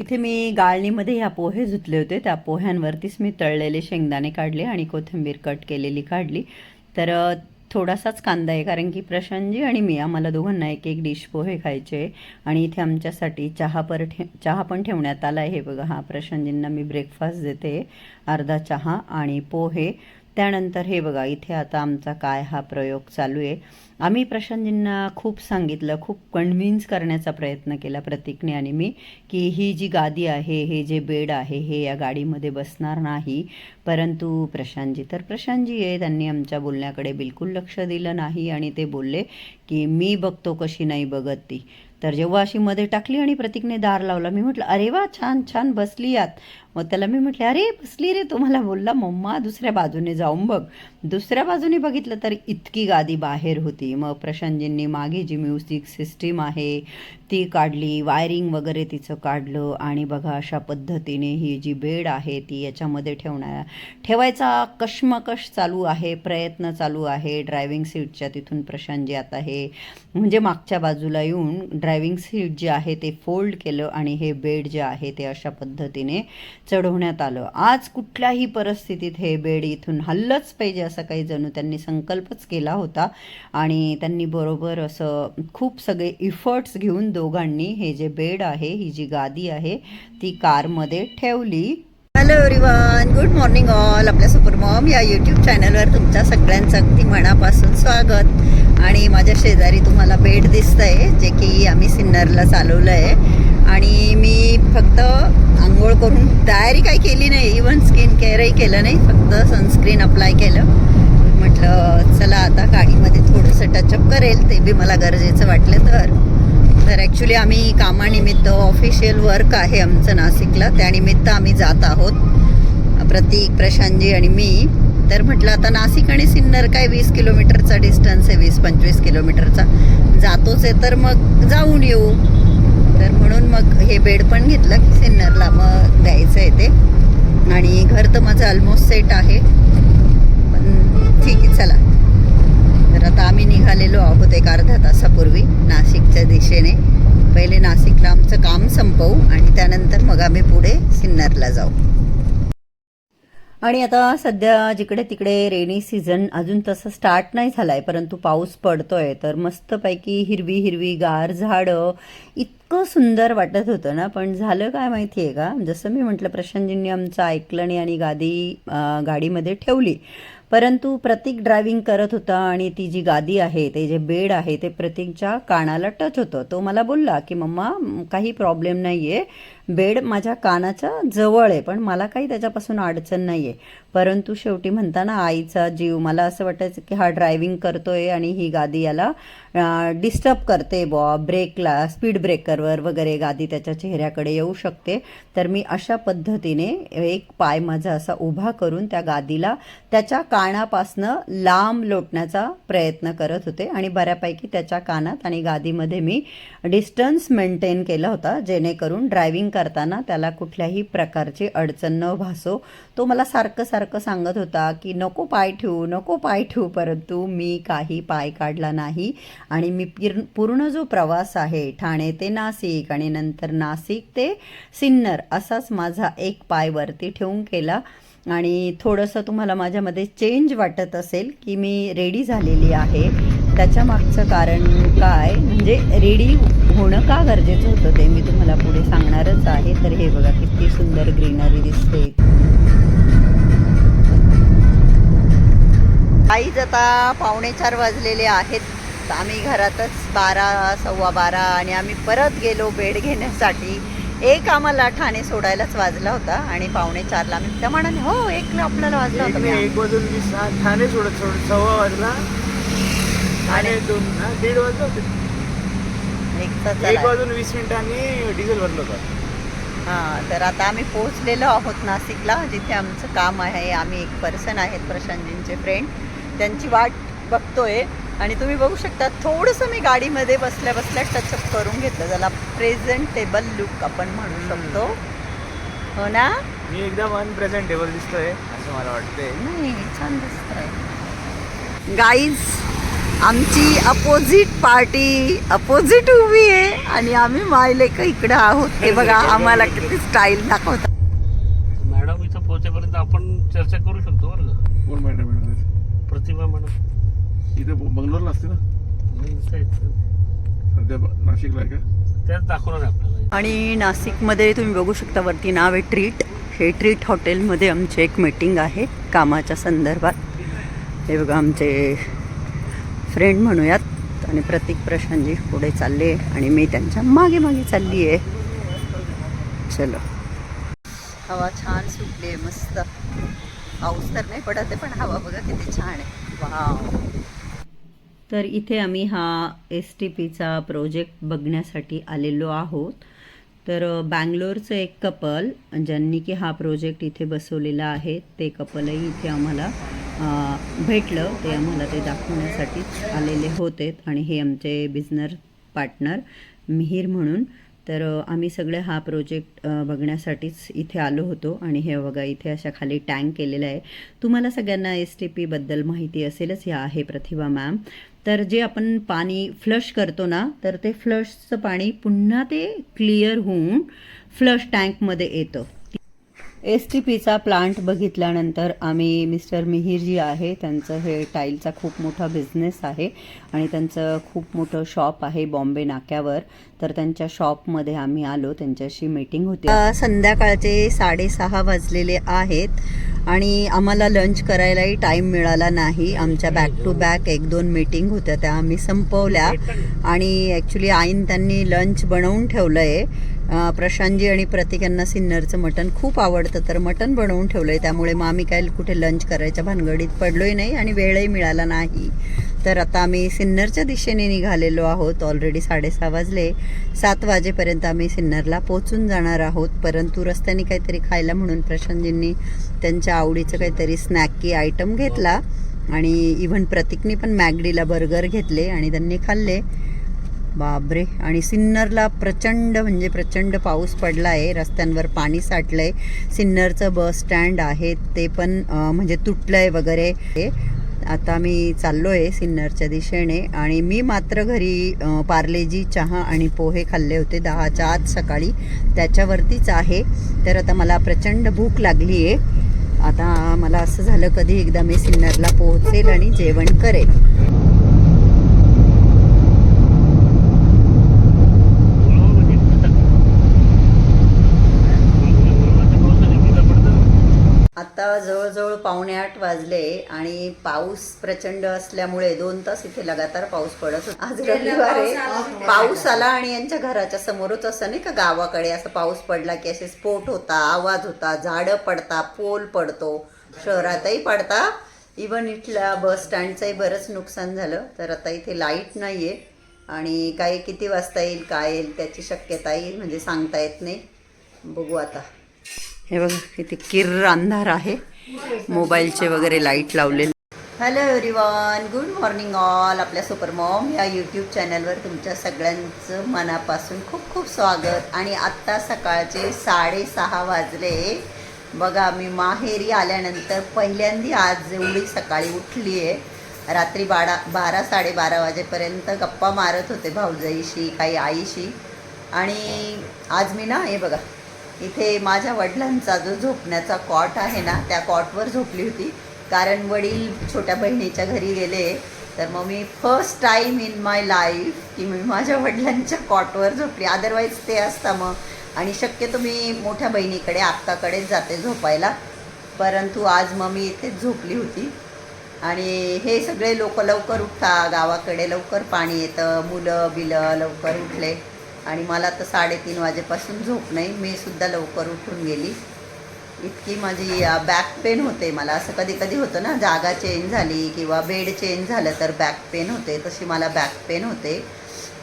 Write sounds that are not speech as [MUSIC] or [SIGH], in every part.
इथे मी गाळणीमध्ये ह्या पोहे धुतले होते. त्या पोह्यांवरतीच मी तळलेले शेंगदाणे काढले आणि कोथिंबीर कट केलेली काढली. तर थोडासाच कांदा आहे कारण की प्रशांतजी आणि मी आम्हाला दोघांना एक एक डिश पोहे खायचे. आणि इथे आमच्यासाठी चहा पर ठे चहा पण ठेवण्यात आला आहे. बघा हा प्रशांतजींना मी ब्रेकफास्ट देते. अर्धा चहा आणि पोहे. त्यानंतर हे बघा इथे आता आमचा काय हा प्रयोग चालू आहे. आम्ही प्रशांतजींना खूप सांगितलं खूप कन्व्हिन्स करण्याचा प्रयत्न केला प्रतीकने आणि मी की ही जी गादी आहे हे जे बेड आहे हे या गाडीमध्ये बसणार नाही. परंतु प्रशांतजी तर प्रशांतजी आहे त्यांनी आमच्या बोलण्याकडे बिलकुल लक्ष दिलं नाही आणि ते बोलले की मी बघतो कशी नाही बघत ती. तर जेव्हा अशी मध्ये टाकली आणि प्रतीकने दार लावला मी म्हटलं अरे वा छान छान बसली यात मग त्याला मी म्हटले अरे बसली रे तुम्हाला बोलला मम्मा दुसऱ्या बाजूने जाऊन बघ. दुसऱ्या बाजूने बघितलं तर इतकी गादी बाहेर होती. मग प्रशांतजींनी मागे जी म्युझिक सिस्टीम आहे ती काढली वायरिंग वगैरे तिचं काढलं आणि बघा अशा पद्धतीने ही जी बेड आहे ती याच्यामध्ये ठेवणार ठेवायचा कश्मकश चालू आहे प्रयत्न चालू आहे. ड्रायव्हिंग सीटच्या तिथून प्रशांतजी आता हे म्हणजे मागच्या बाजूला येऊन ड्रायव्हिंग सीट जे आहे ते फोल्ड केलं आणि हे बेड जे आहे ते अशा पद्धतीने चढवण्यात आलं. आज कुठल्याही परिस्थितीत हे बेड इथून हल्लंच पाहिजे असं काही जणू त्यांनी संकल्पच केला होता. आणि त्यांनी बरोबर असं खूप सगळे इफर्ट्स घेऊन दोघांनी हे जे बेड आहे ही जी गादी आहे ती कारमध्ये ठेवली. Hello everyone good morning all आपल्या सुपरमॉम या यूट्यूब चॅनलवर तुमच्या सगळ्यांचं अगदी मनापासून स्वागत. आणि माझ्या शेजारी तुम्हाला भेट दिसतं आहे जे की आम्ही सिन्नरला चालवलं आहे आणि मी फक्त आंघोळ करून तयारी काही केली नाही इवन स्किन केअरही केलं नाही फक्त सनस्क्रीन अप्लाय केलं. म्हटलं चला आता गाडीमध्ये थोडंसं टचअप करेल ते बी मला गरजेचं वाटलं तर. तर ॲक्च्युली आम्ही कामानिमित्त ऑफिशियल वर्क आहे आमचं नाशिकला त्यानिमित्त आम्ही जात आहोत. प्रतीक प्रशांतजी आणि मी. तर म्हटलं आता नाशिक आणि सिन्नर काय वीस किलोमीटरचा डिस्टन्स आहे वीस पंचवीस किलोमीटरचा. जातोच आहे तर मग जाऊन येऊ. तर म्हणून मग हे बेड पण घेतलं की सिन्नरला. मग द्यायचं आहे ते. आणि घर तर माझं ऑलमोस्ट सेट आहे. पण ठीक आहे चला. तर आता आम्ही निघालेलो आहोत एक अर्धा तासापूर्वी नाशिकच्या दिशेने. पहिले नाशिकला आमचं काम संपवू आणि त्यानंतर मग आम्ही पुढे सिन्नरला जाऊ. आणि आता सध्या जिकडे तिकडे रेनी सीझन अजून तसं स्टार्ट नाही झालाय परंतु पाऊस पडतोय तर मस्तपैकी हिरवी हिरवी गार झाडं इतकं सुंदर वाटत होतं ना. पण झालं काय माहिती आहे का? जसं मी म्हटलं प्रशांतजींनी आमचं ऐकलं नाही आणि गादी गाडीमध्ये ठेवली. परंतु प्रतीक ड्रायव्हिंग करत होता आणि ती जी गादी आहे ते जे बेड आहे ते प्रतीकच्या कानाला टच होतं. तो मला बोलला की मम्मा काही प्रॉब्लेम नाही आहे बेड माझ्या कानाच्या जवळ आहे पण मला काही त्याच्यापासून अडचण नाही आहे परंतु शेवटी म्हणताना आईचा जीव मला असं वाटायचं की हा ड्रायव्हिंग करतोय आणि ही गादी याला डिस्टर्ब करते बॉ ब्रेकला स्पीड ब्रेकरवर वगैरे गादी त्याच्या चेहऱ्याकडे येऊ शकते. तर मी अशा पद्धतीने एक पाय माझा असा उभा करून त्या गादीला त्याच्या कानापासनं लांब लोटण्याचा प्रयत्न करत होते आणि बऱ्यापैकी त्याच्या कानात आणि गादीमध्ये मी डिस्टन्स मेंटेन केला होता जेणेकरून ड्रायव्हिंग करताना त्याला कुठल्याही प्रकारची अडचण न भासो. तो मला सारखं सारखं सांगत होता की नको पाय ठेवू नको पाय ठेवू परंतु मी काही पाय काढला नाही आणि मी पिर पूर्ण जो प्रवास आहे ठाणे ते नाशिक आणि नंतर नाशिक ते सिन्नर असाच माझा एक पाय वरती ठेवून केला. आणि थोडंसं तुम्हाला माझ्यामध्ये चेंज वाटत असेल की मी रेडी झालेली आहे. त्याच्या मागचं कारण काय? म्हणजे रेडी होणं का गरजेचं होतं ते मी तुम्हाला पुढे सांगणारच आहे. तर हे बघा किती सुंदर ग्रीनरी दिसते. आईच आता पावणे चार वाजलेले आहेत. आम्ही घरातच बारा सव्वा बारा आणि आम्ही परत गेलो बेड घेण्यासाठी. एक आम्हाला ठाणे सोडायलाच वाजला होता आणि पावणे चारला आम्ही त्या मानाने हो एक आपल्याला वाजला होता. एक वाजून ठाणे सोडत सोडत सव्वा वाजला. आणि दोन दीड होते. एक. वाजून वीस मिनिटांनी डिझेल भरलं होतं. हां तर आता आम्ही पोहोचलेलो आहोत नाशिकला जिथे आमचं काम आहे. आम्ही एक पर्सन आहेत प्रशांतजींचे फ्रेंड त्यांची वाट बघतोय. आणि तुम्ही बघू शकता थोडंसं मी गाडीमध्ये बसल्या बसल्या टचअप करून घेतलं. ज्याला प्रेझेंटेबल लुक आपण म्हणू शकतो. हो ना? मी एकदम अनप्रेझेंटेबल दिसतोय असं मला वाटतंय. नाही छान दिसतंय. गाईज आमची अपोजिट पार्टी अपोजिट उभी आहे आणि आम्ही मायले का इकडं आहोत. हे बघा आम्हाला किती स्टाईल दाखवतात. मॅडम इथं पोहोचेपर्यंत आपण चर्चा करू शकतो बरं का? कोण मॅडम मॅडम? प्रतिभा मॅडम. इथे बंगलोरला असते ना. सध्या ब- नाशिकला आहे का? त्याच दाखवणार आहे आपल्याला. आणि नाशिकमध्ये तुम्ही बघू शकता वरती नाव आहे ट्रीट. हे ट्रीट हॉटेलमध्ये आमची एक मीटिंग आहे कामाच्या संदर्भात. हे बघा आमचे फ्रेंड म्हणूयात. आणि प्रतीक प्रशांतजी पुढे चालले आणि मी त्यांच्या मागे मागे चालली आहे. चलो. हवा छान सुटली आहे मस्त. पाऊस तर नाही पडत आहे पण हवा बघा किती छान आहे. वाव. तर इथे आम्ही हा एस टी पीचा प्रोजेक्ट बघण्यासाठी आलेलो आहोत. तर बँगलोरचं एक कपल ज्यांनी की हा प्रोजेक्ट इथे बसवलेला आहे ते कपलही इथे आम्हाला भेटलं. ते आम्हाला ते दाखवण्यासाठीच आलेले होते. आणि हे आमचे बिझनर पार्टनर मिहीर म्हणून तर आम्ही सगळे हा प्रोजेक्ट बघण्यासाठीच इथे आलो होतो आणि हे बघा इथे अशा खाली टँक केलेलं आहे. तुम्हाला सगळ्यांना एस टी पीबद्दल माहिती असेलच ह्या आहे प्रतिभा मॅम. तर जे आपण पाणी फ्लश करतो ना तर ते फ्लशचं पाणी पुन्हा ते क्लिअर होऊन फ्लश टँकमध्ये येतं. एस टी पीचा प्लांट बघितल्यानंतर आम्ही मिस्टर मिहीर जी आहे त्यांचं हे टाईलचा खूप मोठा बिझनेस आहे आणि त्यांचं खूप मोठं शॉप आहे बॉम्बे नाक्यावर. तर त्यांच्या शॉपमध्ये आम्ही आलो त्यांच्याशी मीटिंग होती. संध्याकाळचे साडेसहा वाजलेले आहेत आणि आम्हाला लंच करायलाही टाईम मिळाला नाही. आमच्या बॅक टू बॅक एक दोन मीटिंग होत्या त्या आम्ही संपवल्या. आणि ॲक्च्युली आईन त्यांनी लंच बनवून ठेवलं आहे प्रशांतजी आणि प्रतीक यांना सिन्नरचं मटण खूप आवडतं. तर मटण बनवून ठेवलं आहे त्यामुळे मग आम्ही काय कुठे लंच करायच्या भानगडीत पडलोही नाही आणि वेळही मिळाला नाही. तर आता आम्ही सिन्नरच्या दिशेने निघालेलो आहोत. ऑलरेडी साडेसहा वाजले. सात वाजेपर्यंत आम्ही सिन्नरला पोचून जाणार आहोत. परंतु रस्त्याने काहीतरी खायला म्हणून प्रशांतजींनी त्यांच्या आवडीचं काहीतरी स्नॅकी आयटम घेतला. आणि इव्हन प्रतीकने पण मॅगडीला बर्गर घेतले आणि त्यांनी खाल्ले. बापरे. आणि सिन्नरला प्रचंड म्हणजे प्रचंड पाऊस पडला आहे रस्त्यांवर पाणी साठलं आहे सिन्नरचं बस स्टँड आहे. ते पण म्हणजे तुटलं आहे वगैरे. आता मी चाललो आहे सिन्नरच्या दिशेने. आणि मी मात्र घरी पार्लेजी चहा आणि पोहे खाल्ले होते दहाच्या आत सकाळी. त्याच्यावरतीच आहे. तर आता मला प्रचंड भूक लागली आहे आता मला असं झालं कधी एकदा मी सिन्नरला पोहोचेल आणि जेवण करेल आता जवळजवळ पावणे आठ वाजले आणि पाऊस प्रचंड असल्यामुळे दोन तास इथे लगातार पाऊस पडत होता. आज रविवार आहे. पाऊस आला. आणि यांच्या घराच्या समोरच असं नाही का गावाकडे असं पाऊस पडला की असे स्फोट होता आवाज होता झाडं पडता पोल पडतो. शहरातही पडता. इवन इथल्या बस स्टँडचंही बरंच नुकसान झालं. तर आता इथे लाइट नाही आहे आणि काय किती वाजता येईल काय येईल त्याची शक्यताही म्हणजे सांगता येत नाही. बघू आता. हे बघा किती किर्र अंधार आहे. मोबाईलचे वगैरे लाइट लावलेले. Hello everyone good morning all आपल्या सुपर मॉम या यूट्यूब चॅनलवर तुमच्या सगळ्यांचं मनापासून खूप खूप स्वागत. आणि आत्ता सकाळचे साडेसहा वाजले. बघा मी माहेरी आल्यानंतर पहिल्यांदा आज एवढी सकाळी उठली आहे रात्री बारा बारा साडेबारा वाजेपर्यंत गप्पा मारत होते भाऊजाईशी काही आईशी. आणि आज मी ना हे बघा इथे माझ्या वडिलांचा जो झोपण्याचा कॉट आहे ना त्या कॉटवर झोपली होती. कारण वडील छोट्या बहिणीच्या घरी गेले. तर मग मी first time in my life की मी माझ्या वडिलांच्या कॉटवर झोपली. अदरवाईज ते असता मग. आणि शक्यतो मी मोठ्या बहिणीकडे आत्ताकडेच जाते झोपायला. परंतु आज मग मी इथेच झोपली होती. आणि हे सगळे लोक लवकर उठता गावाकडे लवकर पाणी येतं. मुलं बिलं लवकर उठले. आणि मला तर साडेतीन वाजेपासून झोप नाही. मी सुद्धा लवकर उठून गेली. इतकी माझी बॅक पेन होते मला. असं कधी कधी होतं ना जागा चेंज झाली किंवा बेड चेंज झालं तर बॅक पेन होते. तशी मला बॅक पेन होते.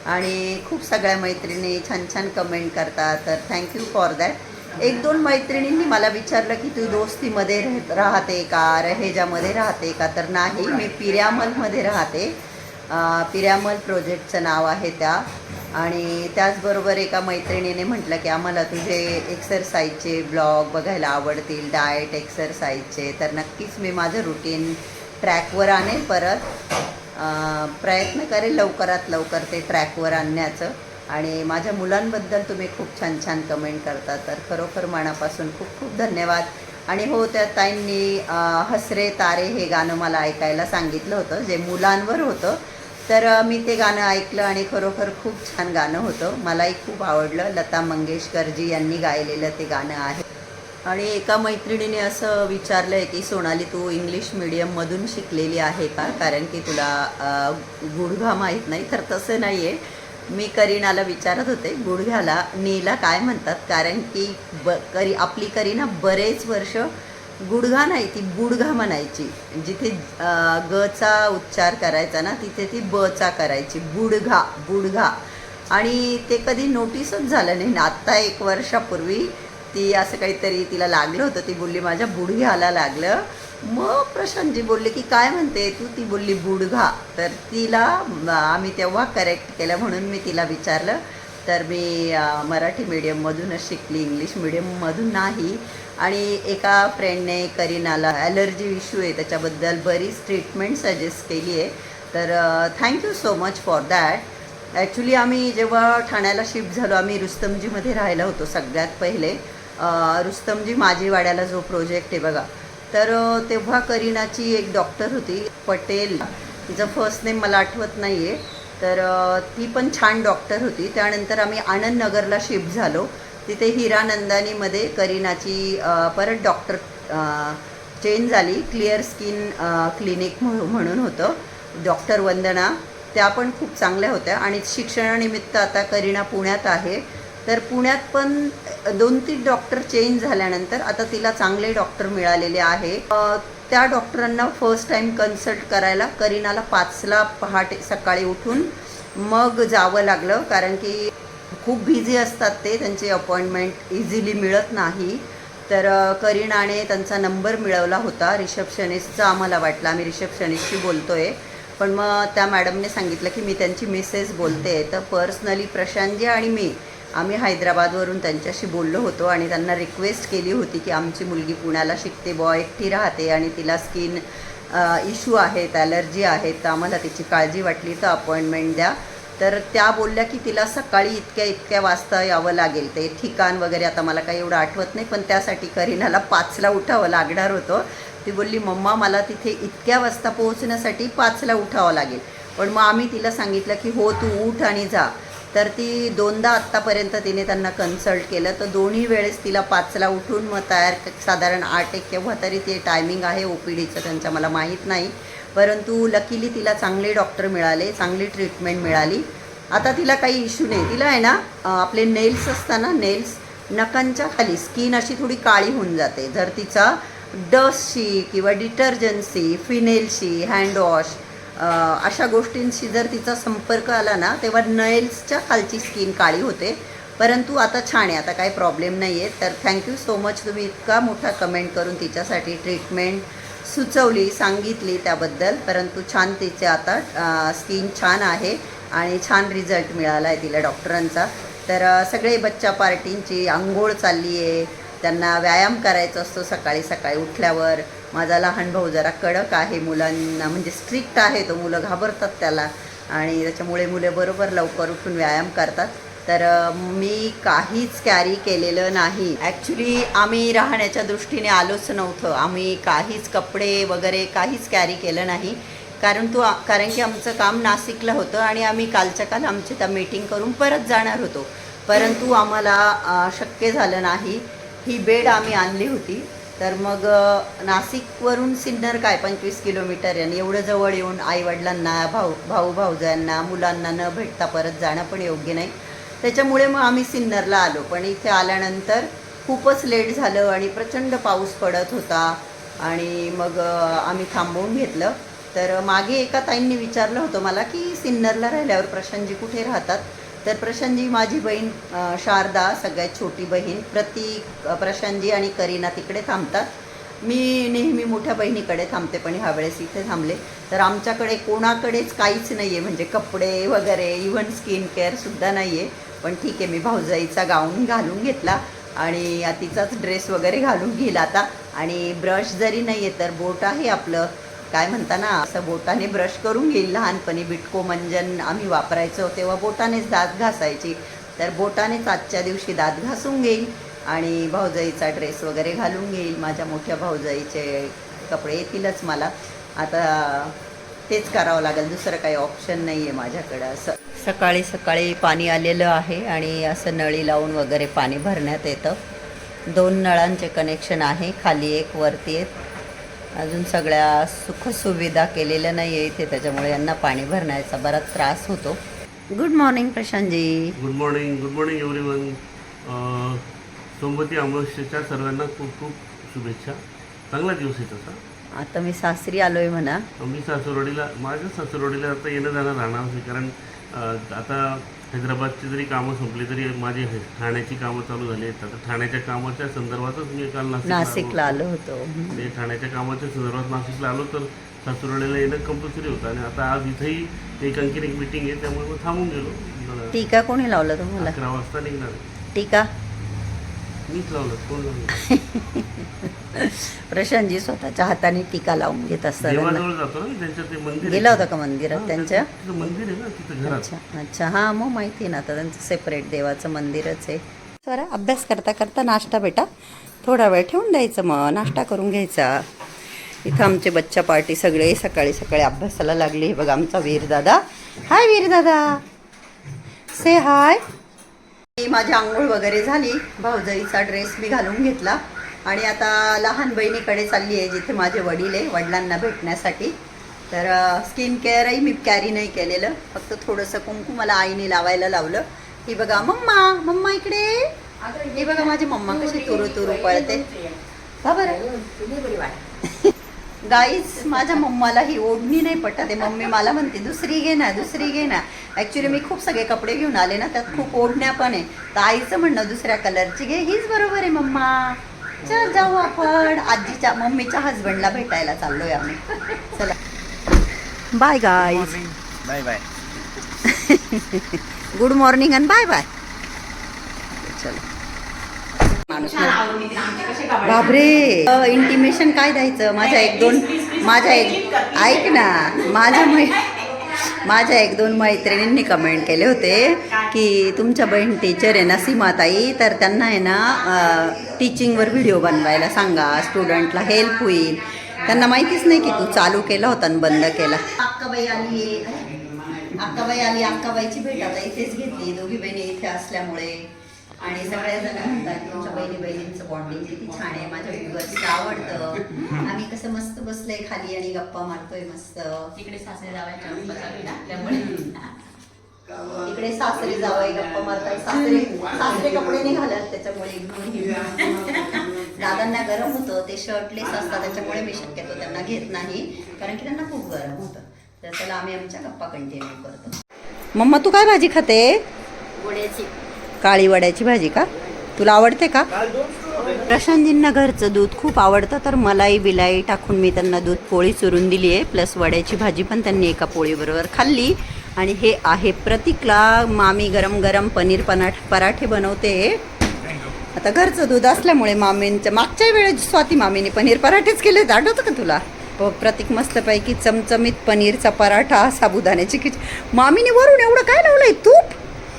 आणि खूप सगळ्या मैत्रिणी छान छान कमेंट करतात. तर थँक्यू फॉर दॅट एक दोन मैत्रिणींनी मला विचारलं की तू दोस्तीमध्ये राहत राहते का? रहेजामध्ये राहते का? तर नाही मी पिर्यामलमध्ये राहते. अं, पिर्यामल प्रोजेक्टचं नाव आहे त्या. आणि त्याचबरोबर एका मैत्रिणीने म्हटलं की आम्हाला तुझे एक्सरसाइजचे ब्लॉग बघायला आवडतील डाएट एक्सरसाइजचे तर नक्कीच मी माझं रुटीन ट्रॅकवर आणेल परत. प्रयत्न करेल लवकरात लवकर ते ट्रॅकवर आणण्याचं. आणि माझ्या मुलांबद्दल तुम्ही खूप छान छान कमेंट करता. तर खरोखर मनापासून खूप खूप धन्यवाद. आणि हो त्या ताईंनी हसरे तारे हे गाणं मला ऐकायला सांगितलं होतं जे मुलांवर होतं. तर मी ते गाणं ऐकलं आणि खरोखर खूप छान गाणं होतं. मलाही खूप आवडलं. लता मंगेशकरजी यांनी गायलेलं ते गाणं आहे. आणि एका मैत्रिणीने असं विचारलं आहे की सोनाली तू इंग्लिश मिडियममधून शिकलेली आहे का? कारण की तुला गुडघा माहीत नाही. तर तसं नाही आहे मी करीनाला विचारत होते गुडघ्याला नीला काय म्हणतात? कारण की ब करी आपली करीना बरेच वर्ष गुडघा नाही ती बुडघा म्हणायची. जिथे गचा उच्चार करायचा ना तिथे ती बचा करायची. बुडघा बुडघा. आणि ते कधी नोटीसच झालं नाही. ना आत्ता एक वर्षापूर्वी ती असं काहीतरी तिला लागलं होतं. ती बोलली माझ्या बुडघ्याला लागलं. मग प्रशांतजी बोलले की काय म्हणते तू? ती बोलली बुडघा. तर तिला आम्ही तेव्हा करेक्ट केलं म्हणून मी तिला विचारलं. तर मी मराठी मीडियममधूनच शिकली इंग्लिश मीडियममधून नाही. आणि एका फ्रेंडने करीनाला ॲलर्जी इश्यू आहे त्याच्याबद्दल बरीच ट्रीटमेंट सजेस्ट केली आहे. तर thank you so much for that actually आम्ही जेव्हा ठाण्याला शिफ्ट झालो आम्ही रुस्तमजीमध्ये राहायला होतो सगळ्यात पहिले. रुस्तमजी माझीवाड्याला जो प्रोजेक्ट आहे बघा. तर तेव्हा करीनाची एक डॉक्टर होती पटेल. तिचं फर्स्ट नेम मला आठवत नाही आहे तर ती पण छान डॉक्टर होती. त्यानंतर आम्ही आनंदनगरला शिफ्ट झालो. तिथे हिरानंदानीमध्ये करीनाची परत डॉक्टर चेंज झाली. क्लिअर स्किन क्लिनिक म्हणून म्हणून होतं. डॉक्टर वंदना त्या पण खूप चांगल्या होत्या. आणि शिक्षणानिमित्त आता करीना पुण्यात आहे. तर पुण्यात पण दोन तीन डॉक्टर चेंज झाल्यानंतर आता तिला चांगले डॉक्टर मिळालेले आहे. त्या डॉक्टरांना फर्स्ट टाईम कन्सल्ट करायला करीनाला पाचला पहाटे सकाळी उठून मग जावं लागलं. कारण की खूप बिझी असतात ते त्यांची अपॉइंटमेंट इझिली मिळत नाही. तर करीनाने त्यांचा नंबर मिळवला होता. रिसेप्शनिस्टचा आम्हाला वाटलं. आम्ही रिसेप्शनिस्टशी आहे पण मग त्या मॅडमने सांगितलं की मी त्यांची मिसेस बोलते. तर पर्सनली प्रशांतजी आणि मी आम्ही हैदराबादवरून त्यांच्याशी बोललो होतो आणि त्यांना रिक्वेस्ट केली होती की आमची मुलगी पुण्याला शिकते बॉ एकटी राहते आणि तिला स्किन इश्यू आहेत ॲलर्जी आहेत तर आम्हाला तिची काळजी वाटली तर अपॉइंटमेंट द्या. तर त्या बोलल्या की तिला सकाळी इतक्या इतक्या वाजता यावं लागेल. ते ठिकाण वगैरे आता मला काही एवढं आठवत नाही पण त्यासाठी करीनाला पाचला उठावं लागणार होतं. ती बोलली मम्मा मला तिथे इतक्या वाजता पोहोचण्यासाठी पाचला उठावं लागेल. पण मग आम्ही तिला सांगितलं की हो तू उठ आणि जा. तर ती दोनदा आत्तापर्यंत तिने त्यांना कन्सल्ट केलं. तर दोन्ही वेळेस तिला पाचला उठून मग तयार साधारण आठ एक केव्हा तरी ते टायमिंग आहे ओ पी डीचं त्यांच्या मला माहीत नाही. परंतु लकीली तिला चांगले डॉक्टर मिळाले चांगली ट्रीटमेंट मिळाली. आता तिला काही इश्यू नाही. तिला आहे ना आपले नेल्स असताना नेल्स नखांच्या खाली स्किन अशी थोडी काळी होऊन जाते. जर तिचा डस्टशी किंवा डिटर्जन्सी फिनेलशी हँडवॉश अशा गोष्टींशी जर तिचा संपर्क आला ना तेव्हा नेल्सच्या खालची स्किन काळी होते. परंतु आता छान आहे. आता काही प्रॉब्लेम नाही आहे तर थँक्यू सो मच तुम्ही इतका मोठा कमेंट करून तिच्यासाठी ट्रीटमेंट सुचवली सांगितली त्याबद्दल. परंतु छान तिचे आता स्किन छान आहे आणि छान रिझल्ट मिळाला आहे तिला डॉक्टरांचा तर सगळे बच्चा पार्टींची आंघोळ चालली आहे त्यांना व्यायाम करायचा असतो सकाळी सकाळी उठल्यावर. माझा लहान भाऊ जरा कडक आहे मुलांना म्हणजे स्ट्रिक्ट आहे तो मुलं घाबरतात त्याला. आणि त्याच्यामुळे मुलं बरोबर लवकर उठून व्यायाम करतात. तर मी काहीच कॅरी केलेलं नाही. ॲक्च्युली आम्ही राहण्याच्या दृष्टीने आलोच नव्हतं. आम्ही काहीच कपडे वगैरे काहीच कॅरी केलं नाही. कारण तू कारण की आमचं काम नाशिकला होतं आणि आम्ही कालच्या काल आमची त्या मीटिंग करून परत जाणार होतो. परंतु आम्हाला शक्य झालं नाही. ही बेड आम्ही आणली होती. तर मग नाशिकवरून सिन्नर काय पंचवीस किलोमीटर आणि एवढं जवळ येऊन आईवडिलांना भाऊ भाऊ भाऊजांना मुलांना न भेटता परत जाणं पण योग्य नाही. त्याच्यामुळे मग आम्ही सिन्नरला आलो. पण इथे आल्यानंतर खूपच लेट झालं आणि प्रचंड पाऊस पडत होता. आणि मग आम्ही थांबवून घेतलं. तर मागे एका ताईंनी विचारलं होतं मला की सिन्नरला राहिल्यावर प्रशांतजी कुठे राहतात? तर प्रशांतजी माझी बहीण शारदा सगळ्यात छोटी बहीण प्रतीक प्रशांतजी आणि करीना तिकडे थांबतात. मी नेहमी मोठ्या बहिणीकडे थांबते पण ह्यावेळेस इथे थांबले. तर आमच्याकडे कोणाकडेच काहीच नाही आहे म्हणजे कपडे वगैरे इवन स्किन केअरसुद्धा नाही आहे पण ठीक आहे मी भाऊजाईचा गाऊन घालून घेतला आणि तिचाच ड्रेस वगैरे घालून घेईल आता. आणि ब्रश जरी नाही आहे तर बोट आहे आपलं. काय म्हणता ना असं बोटाने ब्रश करून घेईल लहानपणी. बिटको मंजन आम्ही वापरायचो तेव्हा बोटानेच दात घासायची. तर बोटानेच आजच्या दिवशी दात घासून घेईल. आणि भाऊजाईचा ड्रेस वगैरे घालून घेईल. माझ्या मोठ्या भाऊजाईचे कपडे येतीलच मला. आता तेच करावं लागेल. दुसरं काही ऑप्शन नाही आहे माझ्याकडं. असं सकाळी सकाळी पाणी आलेलं आहे आणि असं नळी लावून वगैरे पाणी भरण्यात येतं. दोन नळांचे कनेक्शन आहे. खाली एक वरती एक. अजून सगळ्या सुखसुविधा केलेल्या नाही आहे इथे. त्याच्यामुळे यांना पाणी भरण्याचा बराच त्रास होतो. Good morning Prashantji. Good morning good morning everyone Somvati अमावस्येच्या सर्वांना खूप खूप शुभेच्छा. चांगला दिवस आहे तसा. आता मी सासरी आलोय म्हणा. मी सासुरवाडीला माझ्या सासुरवाडीला आता येणं जाणं राहणार आहे कारण अं, आता हैदराबादची जरी कामं संपली तरी माझी हे- ठाण्याची कामं चालू झाली आहेत. आता ठाण्याच्या कामाच्या संदर्भातच मी काल नाशिकला आलो नाशिकला होतो. आलो होतो. ते ठाण्याच्या कामाच्या संदर्भात नाशिकला आलो तर सासुरवाडीला येणं कंपल्सरी होतं आणि आता आज इथंही एक आणखीन एक मिटिंग आहे त्यामुळे मग थांबून गेलो. टीका कोणी लावलं तुम्हाला? अकरा वाजता निघणार टीका? मीच लावलं कोण लावलं? [LAUGHS] प्रशांतजी स्वतःच्या हाताने टीका लावून घेत असतात. देवाजवळ जातो ना त्यांच्या ते मंदिर आहे. गेला होता का मंदिरात हा, त्यांच्या तिथं मंदिर आहे ना तिथं घरात. अच्छा अच्छा. हां मग माहिती आहे ना आता त्यांचं सेपरेट देवाचं मंदिरच आहे. सर अभ्यास करता करता नाश्ता बेटा. थोडा वेळ ठेवून द्यायचं मग. नाश्ता करून घ्यायचा. इथं आमचे बच्चा पार्टी सगळे सकाळी सकाळी अभ्यासाला लागले. हे बघा आमचा वीर दादा हाय वीर दादा से हाय माझी आंघोळ वगैरे झाली. भाऊजाईचा ड्रेस मी घालून घेतला. आणि आता लहान बहिणीकडे चालली आहे जिथे माझे वडील आहे वडिलांना भेटण्यासाठी. तर स्किन केअरही मी कॅरी नाही केलेलं. फक्त थोडंसं कुंकू मला आईने लावायला लावलं. ही बघा मम्मा मम्मा इकडे. ही बघा माझी मम्मा कशी तुरू तुरू पळते. का बरं? गाईज माझ्या मम्माला ही ओढणी नाही पटत आहे. मम्मी मला म्हणते दुसरी घे ना दुसरी घे ना. ॲक्च्युली मी खूप सगळे कपडे घेऊन आले ना त्यात खूप ओढण्या पण आहे. तर आईचं म्हणणं दुसऱ्या कलरची घे. हीच बरोबर आहे मम्मा. चल जाऊ आपण. आजीच्या मम्मीच्या हस्बंडला भेटायला चाललोय आम्ही. चला. Bye guys bye bye good morning आणि बाय बाय चला. माणूस बापरे इंटिमेशन काय द्यायचं? माझ्या एक दोन माझ्या एक ऐक ना. माझ्या मै माझ्या एक दोन मैत्रिणींनी कमेंट केले होते की तुमच्या बहीण टीचर आहे ना सीमाताई. तर त्यांना आहे ना टीचिंगवर व्हिडिओ बनवायला सांगा. स्टुडंटला हेल्प होईल. त्यांना माहितीच नाही की तू चालू केला होता आणि बंद केला. अक्काबाई आली अक्काबाई आली अक्काबाईची भेट आता इथेच घेतली. दोघी बहिणी इथे असल्यामुळे. आणि सगळ्या जण म्हणतात तुमच्या बहिणी बहिणींचं बॉन्डिंग किती छान आहे. माझ्या व्ह्युअर्सला आवडतं. आम्ही कसं मस्त बसलोय खाली आणि गप्पा मारतोय मस्त. तिकडे सासरे जावायच्या त्यामुळे. इकडे सासरे जावई [LAUGHS] गप्पा मारतात. सासरे सासरे कपडे नाही घालत त्याच्यामुळे. दादांना गरम होतं ते शर्टलेस असतात त्याच्यामुळे मी शक्यतो त्यांना घेत नाही कारण की त्यांना खूप गरम होतं. तर त्याला आम्ही आमच्या गप्पा कंटिन्यू करतो. मम्मा तू काय भाजी खाते? गोड्याची काळी वड्याची भाजी का? तुला आवडते का? प्रशांतजींना घरचं दूध खूप आवडतं तर मलाई बिलाई टाकून मी त्यांना दूध पोळी चुरून दिली आहे. प्लस वड्याची भाजी पण त्यांनी एका पोळीबरोबर खाल्ली. आणि हे आहे प्रतीकला. मामी गरम गरम पनीर पनाठ पराठे बनवते. आता घरचं दूध असल्यामुळे मामींच्या मागच्या वेळेस स्वाती मामीने पनीर पराठेच केले आठवतं का तुला? हो, प्रतीक मस्तपैकी चमचमीत पनीरचा पराठा साबुदाण्याची खिच मामीने वरून एवढं काय लावलंय? तूप?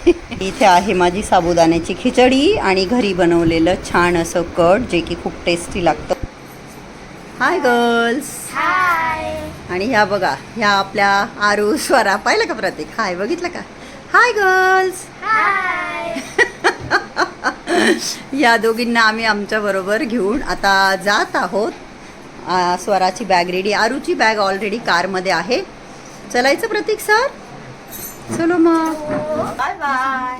इथे आहे माझी साबुदाण्याची खिचडी आणि घरी बनवलेलं छान असं कट जे की खूप टेस्टी लागतं. हाय गर्ल्स आणि ह्या बघा ह्या आपल्या आरू स्वरा पाहिलं का प्रतीक? हाय बघितलं का? हाय गर्ल्स [LAUGHS] या दोघींना आम्ही आमच्या बरोबर घेऊन आता जात आहोत. स्वराची बॅग रेडी आरूची बॅग ऑलरेडी कारमध्ये आहे. चलायचं प्रतीक सर चलो मग. Bye bye.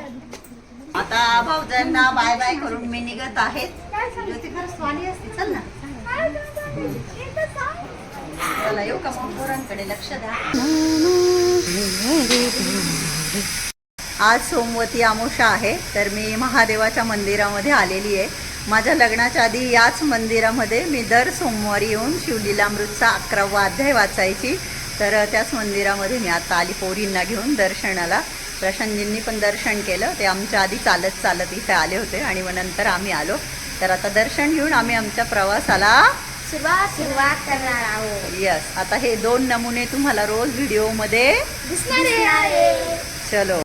आता भाऊजांना बाय बाय करून मी निघत आहेत ज्योती खरंच स्वाली असते चल ना. चला येऊ का मग? पोरांकडे लक्ष द्या. आज सोमवती अमावस्या आहे तर मी महादेवाच्या मंदिरामध्ये आलेली आहे. माझ्या लग्नाच्या आधी याच मंदिरामध्ये मी दर सोमवारी येऊन शिवलीलामृतचा अकरावा अध्याय वाचायची. तर त्याच मंदिरामध्ये मी आता आली पोरींना घेऊन दर्शनाला. प्रशांतजींनी पण दर्शन केलं. ते आमच्या आधी चालत चालत इथे आले होते आणि मग नंतर आम्ही आलो. तर आता दर्शन घेऊन आम्ही आमच्या प्रवासाला सुरुवात सुरुवात करणार आहोत. यस आता हे दोन नमुने तुम्हाला रोज व्हिडिओमध्ये दिसणार आहे चलो.